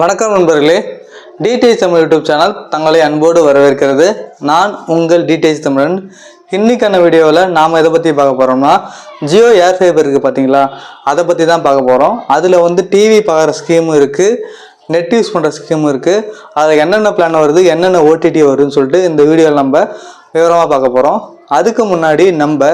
வணக்கம் நண்பர்களே DTH Tamil YouTube channel தங்களை அன்போடு வரவேற்கிறது. நான் உங்கள் டிடிஎச் தமிழன். இன்னைக்கான வீடியோவில் நாம் எதை பற்றி பார்க்க போகிறோம்னா ஜியோ ஏர் ஃபைபர் இருக்குது பார்த்தீங்களா அதை பற்றி தான் பார்க்க போகிறோம் அதில் வந்து டிவி பார்க்குற ஸ்கீமும் இருக்குது நெட் யூஸ் பண்ணுற ஸ்கீமும் இருக்குது அதில் என்னென்ன பிளான் வருது என்னென்ன ஓடிடி வருதுன்னு சொல்லிட்டு இந்த வீடியோவில் நம்ம விவரமாக பார்க்க போகிறோம் அதுக்கு முன்னாடி நம்ம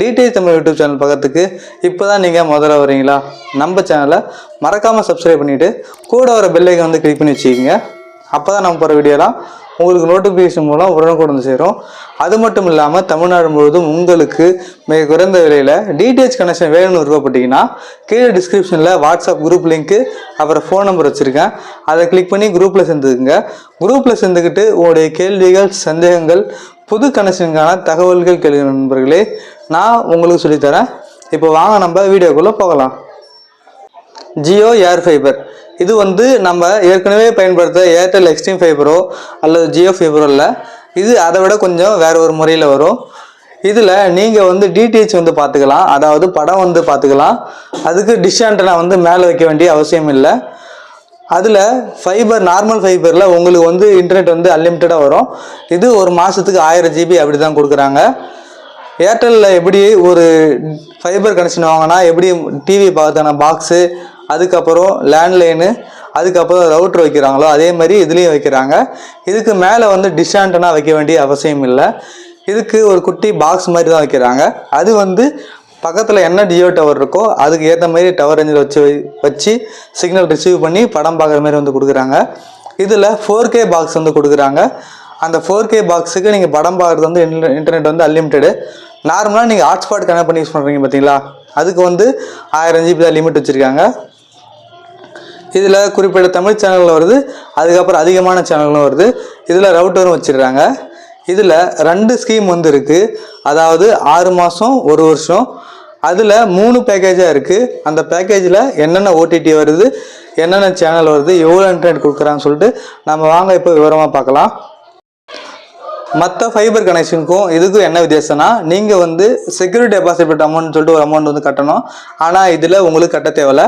டிடிஎச் தமிழ் யூடியூப் சேனல் பக்கத்துக்கு இப்போ தான் நீங்கள் முதல்ல வரீங்களா நம்ம சேனலை மறக்காமல் சப்ஸ்கிரைப் பண்ணிவிட்டு கூட வர பெல்லைக்கை வந்து கிளிக் பண்ணி வச்சுக்கிங்க. அப்போ தான் நம்ம போகிற வீடியோலாம் உங்களுக்கு நோட்டிஃபிகேஷன் மூலம் உடனுக்குடன் சேரும். அது மட்டும் இல்லாமல் தமிழ்நாடு முழுவதும் உங்களுக்கு மிக குறைந்த விலையில் டிடிஹெச் கனெக்ஷன் வேணும்னு விருப்பப்பட்டீங்கன்னா கீழே டிஸ்கிரிப்ஷனில் வாட்ஸ்அப் குரூப் லிங்க்கு அப்புறம் ஃபோன் நம்பர் வச்சுருக்கேன். அதை கிளிக் பண்ணி குரூப்பில் சேர்ந்துக்குங்க. குரூப்பில் சேர்ந்துக்கிட்டு உங்களுடைய கேள்விகள் சந்தேகங்கள் புது கனெக்ஷனுக்கான தகவல்கள் கேளுங்க நண்பர்களே. நான் உங்களுக்கு சொல்லித்தரேன். இப்போ வாங்க நம்ம வீடியோக்குள்ளே போகலாம். ஜியோ ஏர் ஃபைபர் இது வந்து நம்ம ஏற்கனவே பயன்படுத்த ஏர்டெல் எக்ஸ்ட்ரீம் ஃபைபரோ அல்லது ஜியோ ஃபைபரோ இல்லை இது அதை விட கொஞ்சம் வேறு ஒரு முறையில் வரும். இதில் நீங்கள் வந்து டிடிஹெச் வந்து பார்த்துக்கலாம். அதாவது படம் வந்து பார்த்துக்கலாம். அதுக்கு டிஷ் ஆண்டனா வந்து மேலே வைக்க வேண்டிய அவசியம் இல்லை. அதில் ஃபைபர் நார்மல் ஃபைபரில் உங்களுக்கு வந்து இன்டர்நெட் வந்து அன்லிமிட்டடாக வரும். இது ஒரு மாதத்துக்கு ஆயிரம் ஜிபி அப்படி தான் கொடுக்குறாங்க ஏர்டெல்லில் எப்படி ஒரு ஃபைபர் கனெக்ஷன் வாங்கினா எப்படி டிவி பார்த்தான பாக்ஸு அதுக்கப்புறம் லேண்ட்லைனு அதுக்கப்புறம் ரவுட்ரு வைக்கிறாங்களோ அதே மாதிரி இதுலேயும் வைக்கிறாங்க. இதுக்கு மேலே வந்து டிஷ் வைக்க வேண்டிய அவசியம் இல்லை. இதுக்கு ஒரு குட்டி பாக்ஸ் மாதிரி தான் வைக்கிறாங்க. அது வந்து பக்கத்தில் என்ன ஜியோ டவர் இருக்கோ அதுக்கு ஏற்ற மாதிரி டவர் ரேஞ்சில் வச்சு வை- வச்சு சிக்னல் ரிசீவ் பண்ணி படம் பார்க்குற மாதிரி வந்து கொடுக்குறாங்க. இதில் ஃபோர் கே பாக்ஸ் வந்து கொடுக்குறாங்க. அந்த ஃபோர் கே பாக்ஸுக்கு நீங்கள் படம் பார்க்குறது வந்து இன்டர்நெட் வந்து அன்லிமிட்டெடு நார்மலாக நீங்கள் ஹாட்ஸ்பாட் கனெக்ட் பண்ணி யூஸ் பண்ணுறீங்க பார்த்தீங்களா அதுக்கு வந்து ஆயிரம் ஜிபி தான் லிமிட் வச்சுருக்காங்க. இதில் குறிப்பிட்ட தமிழ் சேனலில் வருது அதுக்கப்புறம் அதிகமான சேனல்களும் வருது. இதில் ரவுட்டரும் வச்சிடுறாங்க இதில் ரெண்டு ஸ்கீம் வந்து இருக்குது அதாவது ஆறு மாதம் ஒரு வருஷம் அதில் மூணு பேக்கேஜாக இருக்குது அந்த பேக்கேஜில் என்னென்ன ஓடிடி வருது என்னென்ன சேனல் வருது எவ்வளோ இன்டர்நெட் கொடுக்குறான்னு சொல்லிட்டு நம்ம வாங்க இப்போ விவரமாக பார்க்கலாம். மற்ற ஃபைபர் கனெக்ஷனுக்கும் இதுக்கும் என்ன வித்தியாசம்னா நீங்கள் வந்து செக்யூரிட்டி டெபாசிட் அமௌண்ட் சொல்லிட்டு ஒரு அமௌண்ட் வந்து கட்டணும். ஆனால் இதில் உங்களுக்கு கட்ட தேவையில்ல.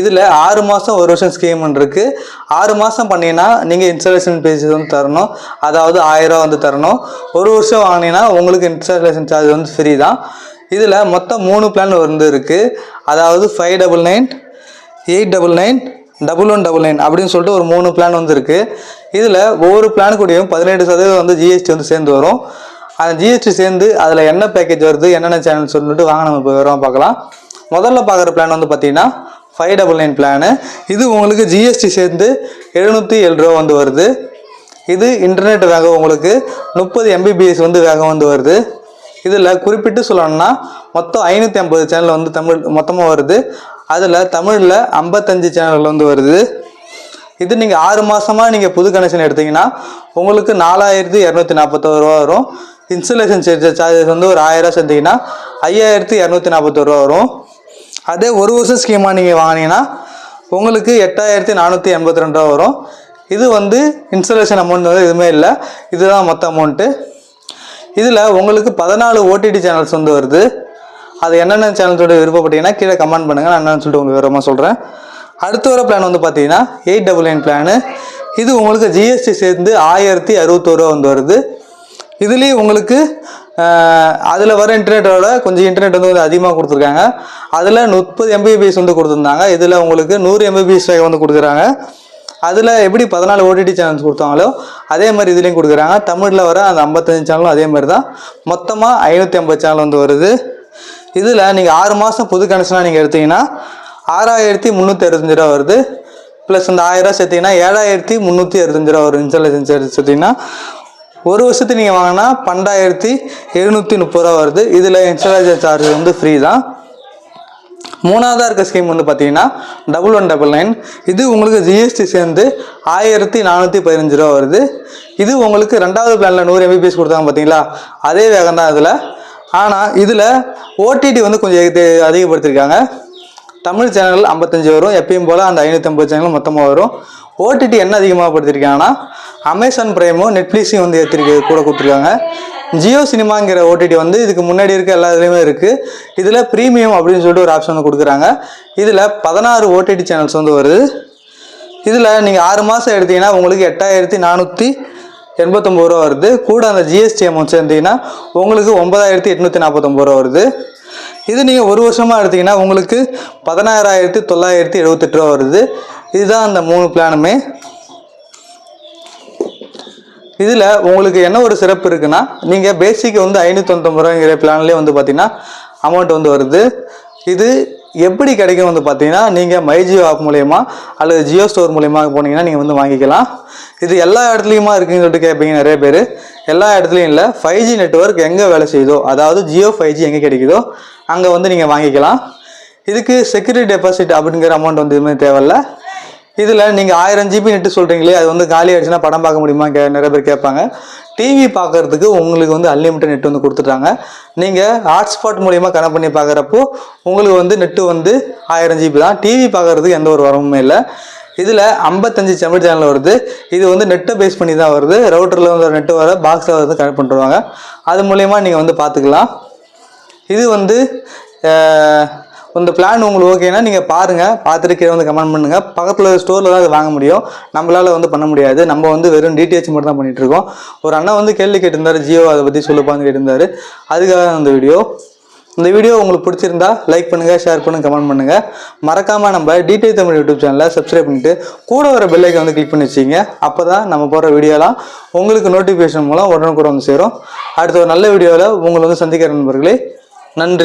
இதில் ஆறு மாதம் ஒரு வருஷம் ஸ்கீம்னு இருக்குது ஆறு மாதம் பண்ணிங்கன்னா நீங்கள் இன்ஸ்டாலேஷன் பேஜ் வந்து தரணும். அதாவது ஆயிரம் ரூபா வந்து தரணும். ஒரு வருஷம் வாங்கினீங்கன்னா உங்களுக்கு இன்ஸ்டாலேஷன் சார்ஜ் வந்து ஃப்ரீ தான். இதில் மொத்தம் மூணு பிளான் வந்து இருக்குது அதாவது five double nine eight double nine double one double nine அப்படின்னு சொல்லிட்டு ஒரு மூணு பிளான் வந்து இருக்குது இதில் ஒவ்வொரு பிளான் கூடயும் பதினெட்டு சதவீதம் வந்து ஜிஎஸ்டி வந்து சேர்ந்து வரும். அந்த ஜிஎஸ்டி சேர்ந்து அதில் என்ன பேக்கேஜ் வருது என்னென்ன சேனல் சொல்லிட்டு வாங்க நம்ம இப்போ விவரமாக பார்க்கலாம். முதல்ல பார்க்குற பிளான் வந்து பார்த்தீங்கன்னா ஃபைவ் டபுள் நைன் பிளானு இது உங்களுக்கு ஜிஎஸ்டி சேர்ந்து எழுநூற்றி ஏழு ரூபா வந்து வருது. இது இன்டர்நெட் வேகம் உங்களுக்கு முப்பது எம்பிபிஎஸ் வந்து வேகம் வந்து வருது. இதில் குறிப்பிட்டு சொல்லணும்னா மொத்தம் ஐநூற்றி ஐம்பது சேனல் வந்து தமிழ் மொத்தமாக வருது. அதில் தமிழில் ஐம்பத்தஞ்சு சேனல் வந்து வருது. இது நீங்கள் ஆறு மாதமாக நீங்கள் புது கனெக்ஷன் எடுத்தீங்கன்னா உங்களுக்கு நாலாயிரத்தி இரநூத்தி நாற்பத்தோரு ரூபா வரும். இன்சுலேஷன் சார்ஜஸ் வந்து ஒரு ஆயிரம் சேர்த்தீங்கன்னா ஐயாயிரத்தி இரநூத்தி நாற்பத்தோரு ரூபா வரும். அதே ஒரு வருஷம் ஸ்கீமாக நீங்கள் வாங்கினீங்கன்னா உங்களுக்கு எட்டாயிரத்தி நானூற்றி எண்பத்தி ரெண்டு ரூபா வரும். இது வந்து இன்சுலேஷன் அமௌண்ட் வந்து எதுவுமே இல்லை. இதுதான் மொத்த அமௌண்ட்டு இதில் உங்களுக்கு பதினாலு ஓடிடி சேனல்ஸ் வந்து வருது. அது என்னென்ன சேனல்ஸோட விருப்பப்பட்டீங்கன்னா கீழே கமெண்ட் பண்ணுங்கள் நான் என்னென்னு சொல்லிட்டு உங்களுக்கு விவரமாக சொல்கிறேன் அடுத்து வர பிளான் வந்து பார்த்தீங்கன்னா எயிட் டபுள் நைன் பிளானு இது உங்களுக்கு ஜிஎஸ்டி சேர்ந்து ஆயிரத்தி அறுபத்தோரூவா வந்து வருது. இதுலேயும் உங்களுக்கு அதில் வர இன்டர்நெட்டோட கொஞ்சம் இன்டர்நெட் வந்து கொஞ்சம் அதிகமாக கொடுத்துருக்காங்க. அதில் முப்பது எம்பிபிஎஸ் வந்து கொடுத்துருந்தாங்க. இதில் உங்களுக்கு நூறு எம்பிபிஎஸ் வந்து கொடுக்குறாங்க. அதில் எப்படி பதினாலு ஓடிடி சேனல்ஸ் கொடுத்தாங்களோ அதே மாதிரி இதுலேயும் கொடுக்குறாங்க. தமிழில் வர அந்த ஐம்பத்தஞ்சு சேனலும் அதே மாதிரி தான். மொத்தமாக ஐநூற்றி ஐம்பது சேனல் வந்து வருது. இதில் நீங்கள் ஆறு மாதம் புது கனெக்ஷனாக நீங்கள் எடுத்தீங்கன்னா ஆறாயிரத்தி முந்நூற்றி அறுபத்தஞ்சு ரூபா வருது. ப்ளஸ் இந்த ஆயிரரூவா சேர்த்தீங்கன்னா ஏழாயிரத்தி முந்நூற்றி அறுபத்தஞ்சு ரூபா வரும் இன்ஸ்டாலேஷன் சார்ஜ் சேர்த்தீங்கன்னா ஒரு வருஷத்துக்கு நீங்கள் வாங்கினா பன்னெண்டாயிரத்தி எழுநூற்றி முப்பது ரூபா வருது. இதில் இன்ஸ்டாலேஷன் சார்ஜ் வந்து ஃப்ரீ தான். மூணாவதாக இருக்க ஸ்கீம் வந்து பார்த்தீங்கன்னா டபுள் ஒன் டபுள் நைன் இது உங்களுக்கு ஜிஎஸ்டி சேர்ந்து ஆயிரத்தி நானூற்றி பதினஞ்சு ரூபா வருது. இது உங்களுக்கு ரெண்டாவது பிளானில் நூறு எம்பிபிஎஸ் கொடுத்தாங்க பார்த்தீங்களா அதே வேகம் தான் அதில் ஆனால் இதில் ஓடிடி வந்து கொஞ்சம் அதிகப்படுத்திருக்காங்க. அதிகப்படுத்தியிருக்காங்க தமிழ் சேனல் ஐம்பத்தஞ்சு வரும். எப்பயும் போல் அந்த ஐநூற்றம்பது சேனல் மொத்தமாக வரும். ஓடிடி என்ன அதிகமாக படுத்திருக்காங்கன்னா அமேசான் பிரைமும் நெட்ஃப்ளிக்ஸையும் வந்து ஏற்றிருக்கு கூட கொடுத்துருக்காங்க. ஜியோ சினிமாங்கிற ஓடிடி வந்து இதுக்கு முன்னாடி இருக்க எல்லா இதுலேயுமே இருக்குது இதில் ப்ரீமியம் அப்படின்னு சொல்லிட்டு ஒரு ஆப்ஷன் வந்து கொடுக்குறாங்க. இதில் பதினாறு ஓடிடி சேனல்ஸ் வந்து வருது. இதில் நீங்கள் ஆறு மாதம் எடுத்தீங்கன்னா உங்களுக்கு எட்டாயிரத்தி நானூற்றி எண்பத்தொம்பது ரூபா வருது. கூட அந்த ஜிஎஸ்டி அமௌண்ட் சேர்ந்தீங்கன்னா உங்களுக்கு ஒன்பதாயிரத்தி எட்நூற்றி நாற்பத்தொம்பது ரூபா வருது. இது நீங்கள் ஒரு வருஷமாக எடுத்தீங்கன்னா உங்களுக்கு பதினாறாயிரத்தி தொள்ளாயிரத்தி எழுபத்தெட்டு ரூபா வருது. இதுதான் அந்த மூணு பிளானுமே இதில் உங்களுக்கு என்ன ஒரு சிறப்பு இருக்குன்னா நீங்கள் பேசிக் வந்து ஐநூற்றொம்பது ரூபாங்கிற பிளான்லேயே வந்து பார்த்தீங்கன்னா அமௌண்ட் வந்து வருது. இது எப்படி கிடைக்கும் வந்து பார்த்தீங்கன்னா நீங்கள் மைஜியோ ஆப் மூலயமா அல்லது ஜியோ ஸ்டோர் மூலயமா போனீங்கன்னா நீங்கள் வந்து வாங்கிக்கலாம். இது எல்லா இடத்துலையுமா இருக்குன்னு சொல்லிட்டு கேட்பீங்க நிறைய பேர். எல்லா இடத்துலையும் இல்லை ஃபைவ் ஜி நெட்ஒர்க் எங்கே வேலை செய்யுதோ அதாவது ஜியோ ஃபைவ் ஜி எங்கே கிடைக்குதோ அங்கே வந்து நீங்கள் வாங்கிக்கலாம். இதுக்கு செக்யூரிட்டி டெபாசிட் அப்படிங்கிற அமௌண்ட் வந்து எதுவுமே தேவையில்ல. இதில் நீங்கள் ஆயிரம் ஜிபி நெட்டு சொல்கிறீங்களே அது வந்து காலி ஆயிடுச்சுன்னா படம் பார்க்க முடியுமா? கே நிறைய பேர் கேட்பாங்க. டிவி பார்க்கறதுக்கு உங்களுக்கு வந்து அன்லிமிட்டட் நெட் வந்து கொடுத்துட்டாங்க. நீங்கள் ஹாட்ஸ்பாட் மூலிமா கனெக்ட் பண்ணி பார்க்குறப்போ உங்களுக்கு வந்து நெட்டு வந்து ஆயிரம் ஜிபி தான். டிவி பார்க்கறதுக்கு எந்த ஒரு வரமுமே இல்லை. இதில் ஐம்பத்தஞ்சு செம்மட் சேனல் வருது. இது வந்து நெட்டை பேஸ் பண்ணி தான் வருது. ரவுட்டரில் வந்து நெட்டு வர பாக்ஸில் வந்து கனெக்ட் பண்ணிடுவாங்க அது மூலயமா நீங்கள் வந்து பார்த்துக்கலாம். இது வந்து இந்த பிளான் உங்களுக்கு ஓகேனா நீங்கள் பாருங்கள் பார்த்துட்டு கீழே வந்து கமெண்ட் பண்ணுங்கள் பக்கத்தில் ஸ்டோரில் தான் அது வாங்க முடியும். நம்மளால் வந்து பண்ண முடியாது. நம்ம வந்து வெறும் டிடிஹெச் மட்டும் தான் பண்ணிகிட்டு இருக்கோம். ஒரு அண்ணா வந்து கேள்வி கேட்டிருந்தாரு ஜியோ அதை பற்றி சொல்லுப்பான்னு கேட்டிருந்தாரு. அதுக்காக தான் அந்த வீடியோ இந்த வீடியோ உங்களுக்கு பிடிச்சிருந்தா லைக் பண்ணுங்கள் ஷேர் பண்ணுங்கள் கமெண்ட் பண்ணுங்கள் மறக்காமல் நம்ம டிடி தமிழ் யூடியூப் சேனலை சப்ஸ்கிரைப் பண்ணிட்டு கூட வர பெல்லைக்கை வந்து கிளிக் பண்ணி வச்சிங்க அப்போ தான் நம்ம போடுற வீடியோலாம் உங்களுக்கு நோட்டிஃபிகேஷன் மூலம் உடனுக்குடன் வந்து சேரும். அடுத்த ஒரு நல்ல வீடியோவில் உங்களை வந்து சந்திக்கிற நண்பர்களே நன்றி.